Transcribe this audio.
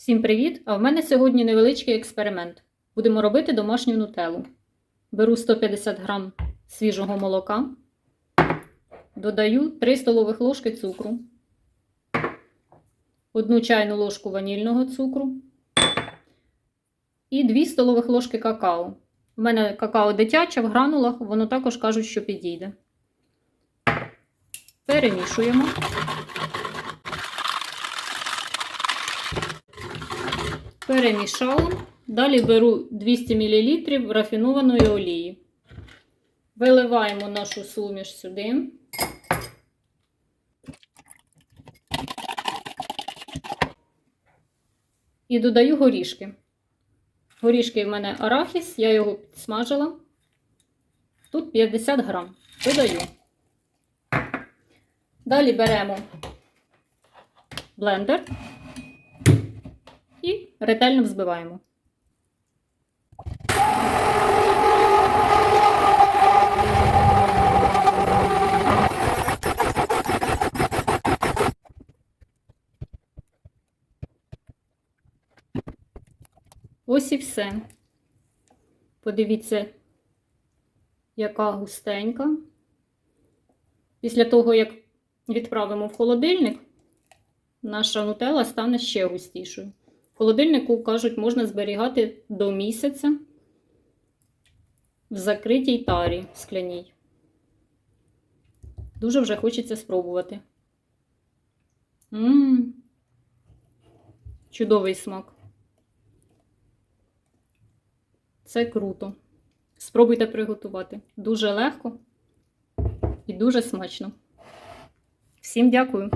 Всім привіт! А в мене сьогодні невеличкий експеримент. Будемо робити домашню нутеллу. Беру 150 г свіжого молока, додаю 3 столових ложки цукру, 1 чайну ложку ванільного цукру і 2 столових ложки какао. У мене какао дитяче в гранулах, воно також кажуть, що підійде. Перемішуємо. Перемішала. Далі беру 200 мл рафінованої олії. Виливаємо нашу суміш сюди. І додаю горішки. Горішки в мене арахіс, я його підсмажила. Тут 50 грам. Додаю. Далі беремо блендер ретельно взбиваємо. Ось і все. Подивіться, яка густенька. Після того, як відправимо в холодильник, наша нутелла стане ще густішою. Холодильнику, кажуть, можна зберігати до місяця в закритій тарі скляній. Дуже вже хочеться спробувати. Ммм, чудовий смак. Це круто. Спробуйте приготувати. Дуже легко і дуже смачно. Всім дякую!